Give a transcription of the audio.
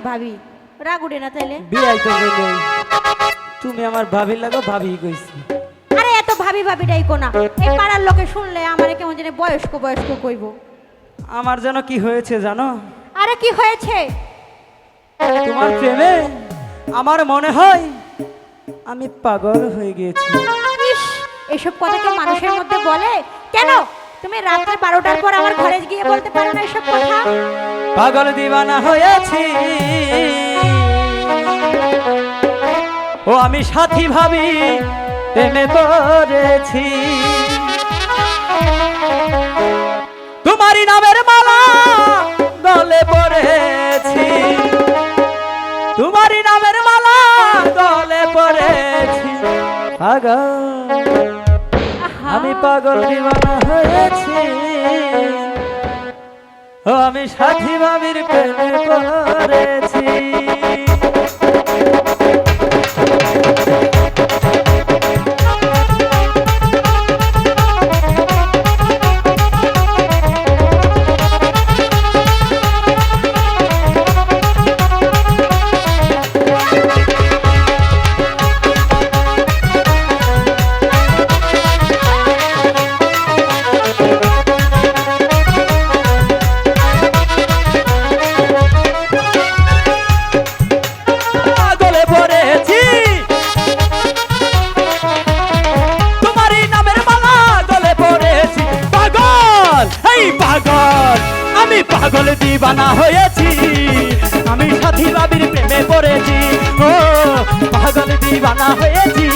কইলো না ভাবি। রাগ উঠে না তাইলে? বিয়াই তো বলে তুমি আমার ভাবি লাগো ভাবি কইছি। আরে এত ভাবি ভাবি ডাইকো না। এই পাড়ার লোকে শুনলে আমারে কেমন জানি বয়স্ক বয়স্ক কইব। আমার যেন কি হয়েছে জানো? আরে কি হয়েছে? তোমার প্রেমে আমার মনে হয় আমি পাগল হয়ে গিয়েছি এসব কথা কি মানুষের মধ্যে বলে? কেন? তুমি রাত্রে বারোটার পর আমার ঘরে গিয়ে বলতে পারো না এসব কথা? পাগল দিবানা হয়েছি। ও আমি সাথী ভাবি, প্রেমে পড়েছি। তোমারই নামের মালা গলে পড়েছি। তোমারই নামের মালা গলে পড়েছি। পাগল আমি পাগল দিবানা হয়েছি। ও আমি সাথী ভাবির প্রেমে পড়েছি। দিবানা হয়েছি। আমি সাথী বাবির প্রেমে পড়েছি। ও পাগল দিবানা হয়েছি।